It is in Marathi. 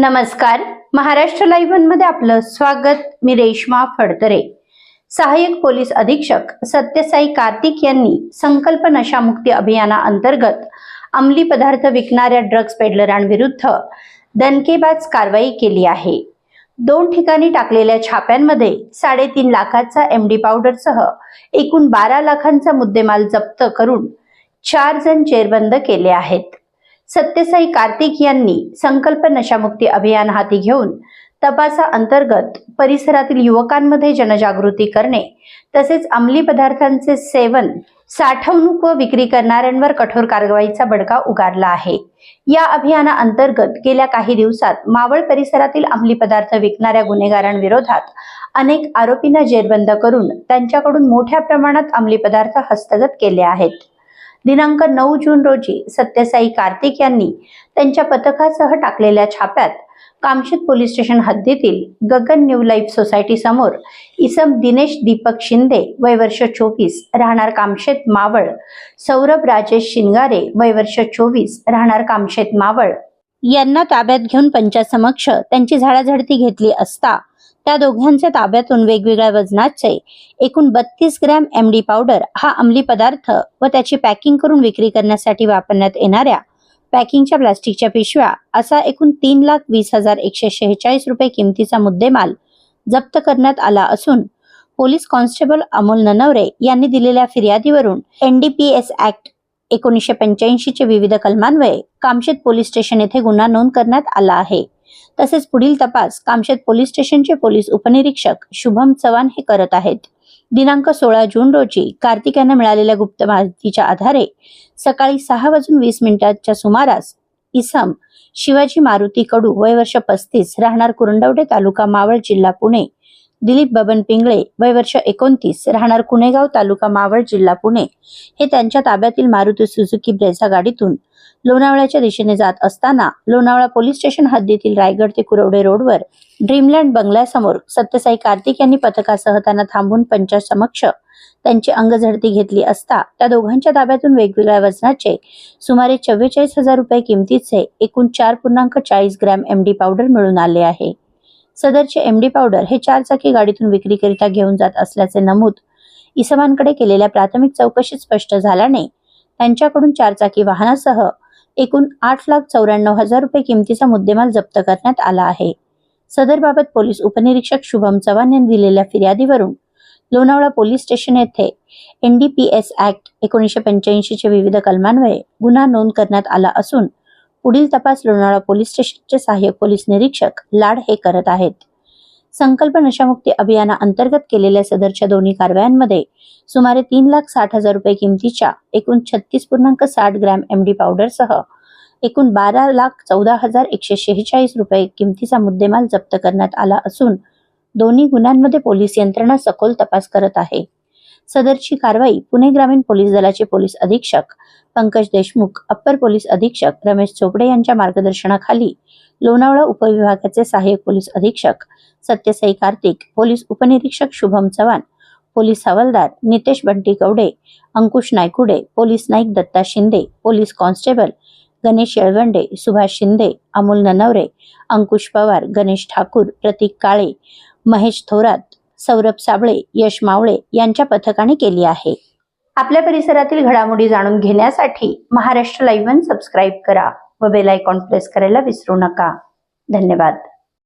नमस्कार. महाराष्ट्र लाईव्हमध्ये आपलं स्वागत. मी रेश्मा फडतरे. सहाय्यक पोलीस अधीक्षक सत्यसाई कार्तिक यांनी संकल्प नशामुक्ती अभियाना अंतर्गत अंमली पदार्थ विकणाऱ्या ड्रग्ज पेडलरांविरुद्ध दणकेबाज कारवाई केली आहे. दोन ठिकाणी टाकलेल्या छाप्यांमध्ये साडेतीन लाखाचा एमडी पावडरसह एकूण बारा लाखांचा मुद्देमाल जप्त करून चार जण जेरबंद केले आहेत. सत्यसाई कार्तिक यांनी संकल्प नशामुक्ती अभियान हाती घेऊन तपासा अंतर्गत परिसरातील युवकांमध्ये जनजागृती करणे तसेच अंमली पदार्थांचे सेवन साठवणूक व विक्री करणाऱ्यांवर कठोर कारवाईचा बडगा उगारला आहे. या अभियाना अंतर्गत गेल्या काही दिवसात मावळ परिसरातील अंमली पदार्थ विकणाऱ्या गुन्हेगारांविरोधात अनेक आरोपींना जेरबंद करून त्यांच्याकडून मोठ्या प्रमाणात अंमली पदार्थ हस्तगत केले आहेत. दिनांक नऊ जून रोजी सत्यसाई कार्तिक यांनी त्यांच्या पथकासह टाकलेल्या छाप्यात कामशेत पोलीस स्टेशन हद्दीतील गगन न्यू लाईफ सोसायटी समोर इसम दिनेश दीपक शिंदे वय वर्ष चोवीस राहणार कामशेत मावळ सौरभ राजेश शिंगारे वय वर्ष चोवीस राहणार कामशेत मावळ. यांना ताब्यात घेऊन पंचासमक्ष त्यांची झाडाझडती घेतली असता त्या दोघांच्या ताब्यातून वेगवेगळ्या वजनाचे एकूण बत्तीस ग्रॅम एमडी पावडर हा अंमली पदार्थ व त्याची पॅकिंग करून विक्री करण्यासाठी वापरण्यात येणाऱ्या पॅकिंगच्या प्लास्टिकच्या पिशव्या असा एकूण तीन लाख वीस हजार एकशे शेहेचाळीस रुपये किमतीचा मुद्देमाल जप्त करण्यात आला असून पोलीस कॉन्स्टेबल अमोल ननवरे यांनी दिलेल्या फिर्यादीवरून एनडीपीएस ऍक्ट एकोणीसशे पंच्याऐंशीचे विविध कलमान्वये कामशेत पोलीस स्टेशन येथे गुन्हा नोंद करण्यात आला आहे. तसेच पुढील तपास कामशेत पोलीस स्टेशनचे पोलीस उपनिरीक्षक शुभम चव्हाण हे करत आहेत. दिनांक सोळा जून रोजी कार्तिक यांना मिळालेल्या गुप्त माहितीच्या आधारे सकाळी सहा वाजून वीस मिनिटांच्या सुमारास इसम शिवाजी मारुती कडू वय वर्ष पस्तीस राहणार कुरंडवडे तालुका मावळ जिल्हा पुणे दिलीप बबन पिंगळे वय वर्ष एकोणतीस राहणार कुणेगाव तालुका मावळ जिल्हा पुणे. हे त्यांच्या ताब्यातील मारुती सुझुकी ब्रेझा गाडीतून लोणावळ्याच्या दिशेने जात असताना लोणावळा पोलीस स्टेशन हद्दीतील रायगड ते कुरवडे रोडवर ड्रीमलँड बंगल्यासमोर सत्यसाई कार्तिक यांनी पथकासह त्यांना थांबून पंचासमक्ष त्यांची अंगझडती घेतली असता त्या दोघांच्या ताब्यातून वेगवेगळ्या वजनाचे सुमारे चव्वेचाळीस हजार रुपये किमतीचे एकूण चार पूर्णांक चाळीस ग्रॅम एमडी पावडर मिळून आले आहे. सदरचे एमडी पावडर हे चारचाकी गाडीतून विक्रीकरिता घेऊन जात असल्याचे नमूद इसमांकडे केलेल्या प्राथमिक चौकशीत स्पष्ट झाल्याने त्यांच्याकडून चारचाकी वाहनासह एकूण आठ लाख चौऱ्याण्णव हजार रुपये किमतीचा मुद्देमाल जप्त करण्यात आला आहे. सदरबाबत पोलीस उपनिरीक्षक शुभम चव्हाण यांनी दिलेल्या फिर्यादीवरून लोणावळा पोलीस स्टेशन येथे एनडीपीएस ऍक्ट एकोणीसशे पंच्याऐंशीच्या विविध कलमान्वये गुन्हा नोंद करण्यात आला असून पुढील तपास लोणावळा पोलीस स्टेशनचे सहाय्यक पोलीस निरीक्षक लाड हे करत आहेत. संकल्प नशामुक्ती अभियाना अंतर्गत केलेल्या सदरच्या दोन्ही कारवायांमध्ये सुमारे तीन लाख साठ हजार रुपये किमतीच्या एकूण छत्तीस पूर्णांक साठ ग्रॅम एम डी पावडरसह एकूण बारा लाख चौदा हजार एकशे शेहेचाळीस रुपये किमतीचा मुद्देमाल जप्त करण्यात आला असून दोन्ही गुन्ह्यांमध्ये पोलीस यंत्रणा सखोल तपास करत आहे. सदरची कारवाई पुणे ग्रामीण पोलीस दलाचे पोलीस अधीक्षक पंकज देशमुख अप्पर पोलीस अधीक्षक रमेश चोपडे यांच्या मार्गदर्शनाखाली लोणावळा उपविभागाचे सहाय्यक पोलीस अधीक्षक सत्यसाई कार्तिक पोलीस उपनिरीक्षक शुभम चव्हाण पोलीस हवालदार नितेश बंटी कवडे अंकुश नायकुडे पोलीस नाईक दत्ता शिंदे पोलीस कॉन्स्टेबल गणेश येळवंडे सुभाष शिंदे अमोल ननवरे अंकुश पवार गणेश ठाकूर प्रतीक काळे महेश थोरात सौरभ साबळे यश मावळे यांच्या पथकाने केली आहे. आपल्या परिसरातील घडामोडी जाणून घेण्यासाठी महाराष्ट्र लाईव्ह वन सबस्क्राईब करा व बेल आयकॉन प्रेस करायला विसरू नका. धन्यवाद.